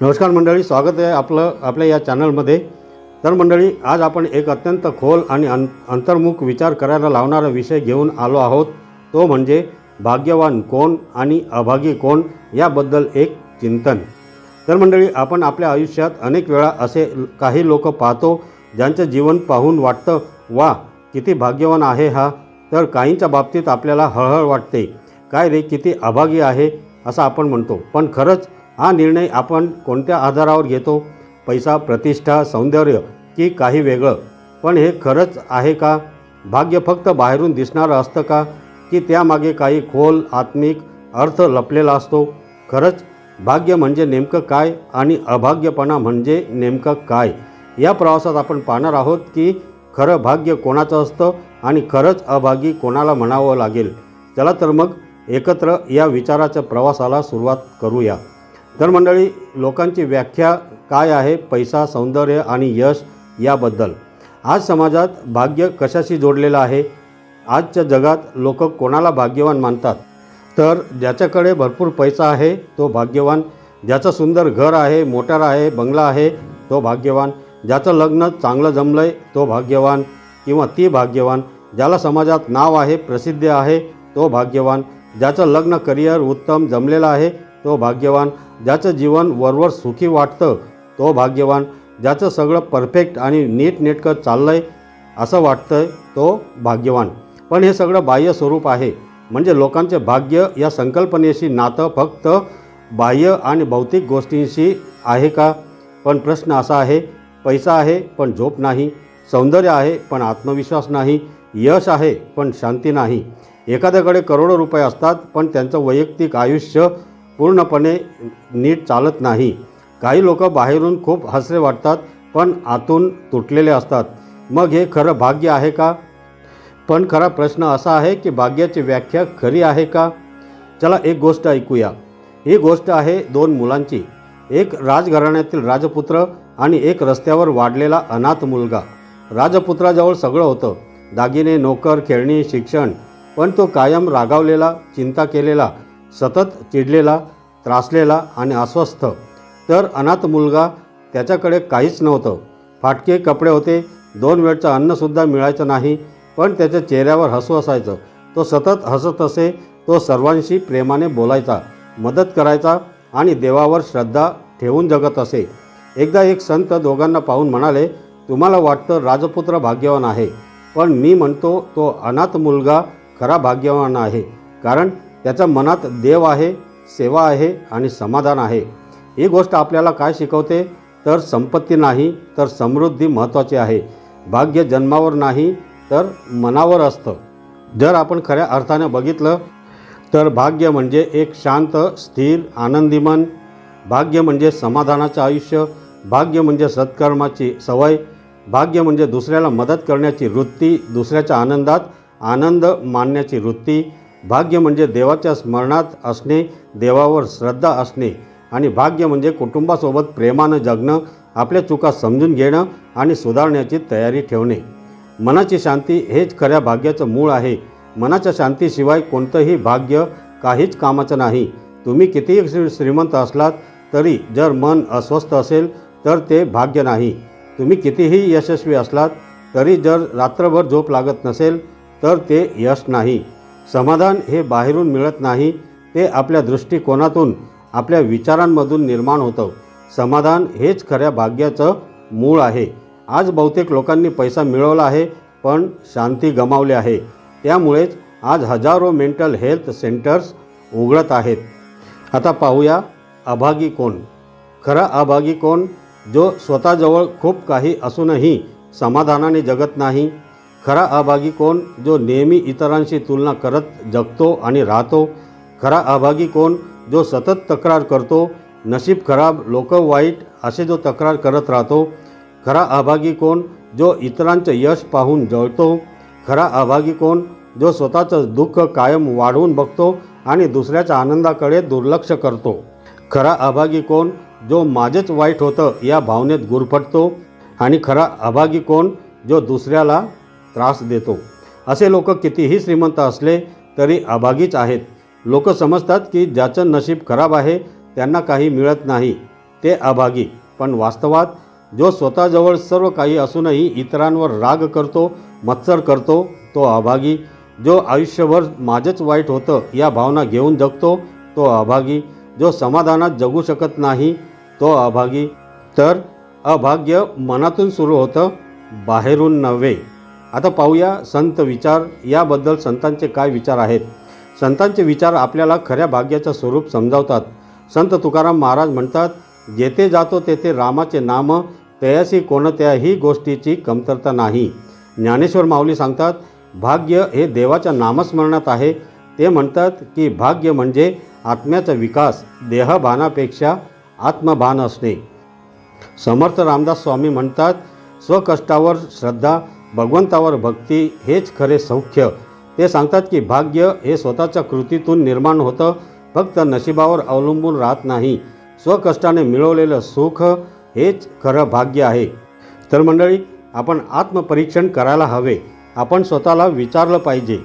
नमस्कार मंडळी स्वागत आहे आपलं आपल्या या चॅनलमध्ये. तर मंडळी आज आपण एक अत्यंत खोल आणि अं अंतर्मुख विचार करायला लावणारा विषय घेऊन आलो आहोत. तो म्हणजे भाग्यवान कोण आणि अभागी कोण याबद्दल एक चिंतन. तर मंडळी आपण आपल्या आयुष्यात अनेक वेळा असे काही लोक पाहतो ज्यांचं जीवन पाहून वाटतं वा किती भाग्यवान आहे हा. तर काहींच्या बाबतीत आपल्याला हळहळ वाटते काय रे किती अभागी आहे असं आपण म्हणतो. पण खरंच हा निर्णय आपण कोणत्या आधारावर घेतो? पैसा प्रतिष्ठा सौंदर्य की काही वेगळं? पण हे खरंच आहे का? भाग्य फक्त बाहेरून दिसणारं असतं का? की त्यामागे काही खोल आत्मिक अर्थ लपलेला असतो? खरंच भाग्य म्हणजे नेमकं काय आणि अभाग्यपणा म्हणजे नेमकं काय? या प्रवासात आपण पाहणार आहोत की खरं भाग्य कोणाचं असतं आणि खरंच अभागी कोणाला म्हणावं लागेल? चला तर मग एकत्र या विचाराच्या प्रवासाला सुरुवात करूया. तर मंडळी लोकांची व्याख्या काय आहे? पैसा सौंदर्य आणि यश याबद्दल. आज समाजात भाग्य कशाशी जोडलेलं आहे? आजच्या जगात लोक कोणाला भाग्यवान मानतात? तर ज्याच्याकडे भरपूर पैसा आहे तो भाग्यवान. ज्याचं सुंदर घर आहे मोटार आहे बंगला आहे तो भाग्यवान. ज्याचं लग्न चांगलं जमलं आहे तो भाग्यवान. किंवा ती भाग्यवान. ज्याला समाजात नाव आहे प्रसिद्ध आहे तो भाग्यवान. ज्याचं लग्न करिअर उत्तम जमलेलं आहे तो भाग्यवान. ज्याचं जीवन वरवर सुखी वाटतं तो भाग्यवान. ज्याचं सगळं परफेक्ट आणि नीटनेटकं चाललं आहे असं वाटतं तो भाग्यवान. पण हे सगळं बाह्य स्वरूप आहे. म्हणजे लोकांचे भाग्य या संकल्पनेशी नातं फक्त बाह्य आणि भौतिक गोष्टींशी आहे का? पण प्रश्न असा आहे पैसा आहे पण झोप नाही. सौंदर्य आहे पण आत्मविश्वास नाही. यश आहे पण शांती नाही. एखाद्याकडे करोडो रुपये असतात पण त्यांचं वैयक्तिक आयुष्य पूर्णपणे नीट चालत नाही. काही लोक बाहेरून खूप हसरे वाटतात पण आतून तुटलेले असतात. मग हे खरं भाग्य आहे का? पण खरा प्रश्न असा आहे की भाग्याची व्याख्या खरी आहे का? चला एक गोष्ट ऐकूया. ही गोष्ट आहे दोन मुलांची. एक राजघराण्यातील राजपुत्र आणि एक रस्त्यावर वाढलेला अनाथ मुलगा. राजपुत्राजवळ सगळं होतं. दागिने नोकर खेळणी शिक्षण. पण तो कायम रागावलेला चिंता केलेला सतत चिडलेला त्रासलेला आणि अस्वस्थ. तर अनाथ मुलगा त्याच्याकडे काहीच नव्हतं. फाटके कपडे होते दोन वेळचं अन्नसुद्धा मिळायचं नाही पण त्याच्या चेहऱ्यावर हसू असायचं. तो सतत हसत असे तो सर्वांशी प्रेमाने बोलायचा मदत करायचा आणि देवावर श्रद्धा ठेवून जगत असे. एकदा एक संत दोघांना पाहून म्हणाले तुम्हाला वाटतं राजपुत्र भाग्यवान आहे पण मी म्हणतो तो अनाथ मुलगा खरा भाग्यवान आहे कारण त्याच्या मनात देव आहे सेवा आहे आणि समाधान आहे. ही गोष्ट आपल्याला काय शिकवते? तर संपत्ती नाही तर समृद्धी महत्त्वाची आहे. भाग्य जन्मावर नाही तर मनावर असतं. जर आपण खऱ्या अर्थाने बघितलं तर भाग्य म्हणजे एक शांत स्थिर आनंदी मन. भाग्य म्हणजे समाधानाचं आयुष्य. भाग्य म्हणजे सत्कर्माची सवय. भाग्य म्हणजे दुसऱ्याला मदत करण्याची वृत्ती दुसऱ्याच्या आनंदात आनंद मानण्याची वृत्ती. भाग्य म्हणजे देवाच्या स्मरणात असणे देवावर श्रद्धा असणे आणि भाग्य म्हणजे कुटुंबासोबत प्रेमानं जगणं आपल्या चुका समजून घेणं आणि सुधारण्याची तयारी ठेवणे. मनाची शांती हेच खऱ्या भाग्याचं मूळ आहे. मनाच्या शांतीशिवाय कोणतंही भाग्य काहीच कामाचं नाही. तुम्ही कितीही श्री श्रीमंत असलात तरी जर मन अस्वस्थ असेल तर ते भाग्य नाही. तुम्ही कितीही यशस्वी असलात तरी जर रात्रभर झोप लागत नसेल तर ते यश नाही. समाधान हे बाहेरून मिळत नाही ते आपल्या दृष्टिकोनातून आपल्या विचारांमधून निर्माण होतं. समाधान हेच खऱ्या भाग्याचं मूळ आहे. आज बहुतेक लोकांनी पैसा मिळवला आहे पण शांती गमावली आहे. त्यामुळेच आज हजारो मेंटल हेल्थ सेंटर्स उघडत आहेत. आता पाहूया अभागी कोण. खरा अभागी कोण जो स्वतःजवळ खूप काही असूनही समाधानाने जगत नाही खरा अभागी कोण जो नेहमी इतरांशी तुलना करत जगतो आणि राहतो? खरा अभागी कोण जो सतत तक्रार करतो? नशीब खराब लोक वाईट असे जो तक्रार करत राहतो? खरा अभागी कोण जो इतरांचं यश पाहून जळतो? खरा अभागी कोण जो स्वतःचं दुःख कायम वाढवून बघतो आणि दुसऱ्याच्या आनंदाकडे दुर्लक्ष करतो? खरा अभागी कोण जो माझेच वाईट होतं या भावनेत गुरफटतो? आणि खरा अभागी कोण जो दुसऱ्याला त्रास देतो. असे लोक कितीही श्रीमंत असले तरी अभागीच आहेत. लोक समजतात की ज्याचं नशीब खराब आहे त्यांना काही मिळत नाही. ते अभागी. पण वास्तवात जो स्वतःजवळ सर्व काही असूनही इतरांवर राग करतो मत्सर करतो तो अभागी. जो आयुष्यभर माझंच वाईट होतं या भावना घेऊन जगतो तो अभागी. जो समाधानात जगू शकत नाही तो अभागी. तर अभाग्य मनातून सुरू होतं बाहेरून नव्हे. आता पाहूया संत विचार. याबद्दल संतांचे काय विचार आहेत? संतांचे विचार आपल्याला खऱ्या भाग्याचं स्वरूप समजावतात. संत तुकाराम महाराज म्हणतात जेथे जातो तेथे रामाचे नाम तयासी कोणत्याही गोष्टीची कमतरता नाही. ज्ञानेश्वर माऊली सांगतात भाग्य हे देवाच्या नामस्मरणात आहे. ते म्हणतात की भाग्य म्हणजे आत्म्याचा विकास देहभानापेक्षा आत्मभान असणे. समर्थ रामदास स्वामी म्हणतात स्वकष्टावर श्रद्धा भगवंतावर भक्ती हेच खरे सौख्य. ते सांगतात की भाग्य हे स्वतःच्या कृतीतून निर्माण होतं फक्त नशिबावर अवलंबून राहत नाही. स्वकष्टाने मिळवलेलं सुख हेच खरं भाग्य आहे. तर मंडळी आपण आत्मपरीक्षण करायला हवे. आपण स्वतःला विचारलं पाहिजे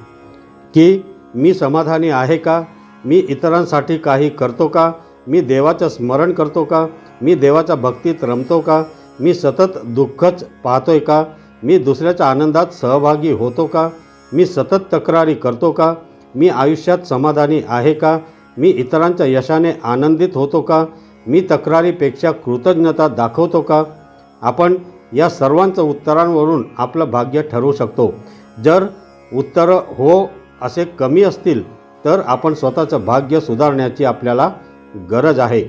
की मी समाधानी आहे का? मी इतरांसाठी काही करतो का? मी देवाचं स्मरण करतो का? मी देवाच्या भक्तीत रमतो का? मी सतत दुःखच पाहतोय का? मी दुसऱ्याच्या आनंदात सहभागी होतो का? मी सतत तक्रारी करतो का? मी आयुष्यात समाधानी आहे का? मी इतरांच्या यशाने आनंदित होतो का? मी तक्रारीपेक्षा कृतज्ञता दाखवतो का? आपण या सर्वांचं उत्तरांवरून आपलं भाग्य ठरवू शकतो. जर उत्तरं हो असे कमी असतील तर आपण स्वतःचं भाग्य सुधारण्याची आपल्याला गरज आहे.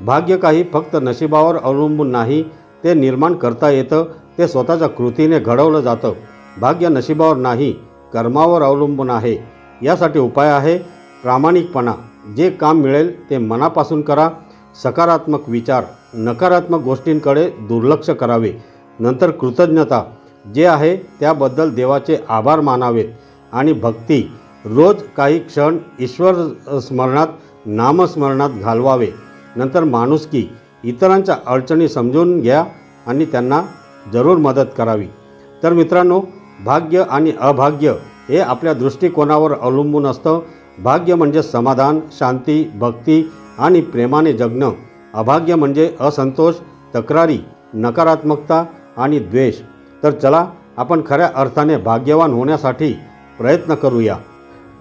भाग्य काही फक्त नशिबावर अवलंबून नाही ते निर्माण करता येतं. ते स्वतःच्या कृतीने घडवलं जातं. भाग्य नशिबावर नाही कर्मावर अवलंबून आहे. यासाठी उपाय आहे प्रामाणिकपणा. जे काम मिळेल ते मनापासून करा. सकारात्मक विचार नकारात्मक गोष्टींकडे दुर्लक्ष करावे. नंतर कृतज्ञता. जे आहे त्याबद्दल देवाचे आभार मानावेत. आणि भक्ती. रोज काही क्षण ईश्वर स्मरणात नामस्मरणात घालवावे. नंतर माणुसकी. इतरांच्या अडचणी समजून घ्या आणि त्यांना जरूर मदत करावी. तर मित्रांनो भाग्य आणि अभाग्य हे आपल्या दृष्टिकोनावर अवलंबून असतं. भाग्य म्हणजे समाधान शांती भक्ती आणि प्रेमाने जगणं. अभाग्य म्हणजे असंतोष तक्रारी नकारात्मकता आणि द्वेष. तर चला आपण खऱ्या अर्थाने भाग्यवान होण्यासाठी प्रयत्न करूया.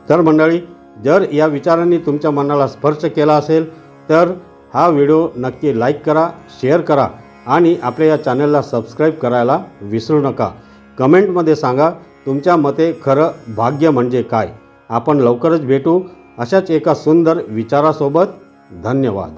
तर मंडळी जर या विचारांनी तुमच्या मनाला स्पर्श केला असेल तर हा व्हिडिओ नक्की लाईक करा शेअर करा आणि आपल्या या चॅनलला सबस्क्राईब करायला विसरू नका. कमेंटमध्ये सांगा तुमच्या मते खरं भाग्य म्हणजे काय. आपण लवकरच भेटू अशाच एका सुंदर विचारासोबत. धन्यवाद.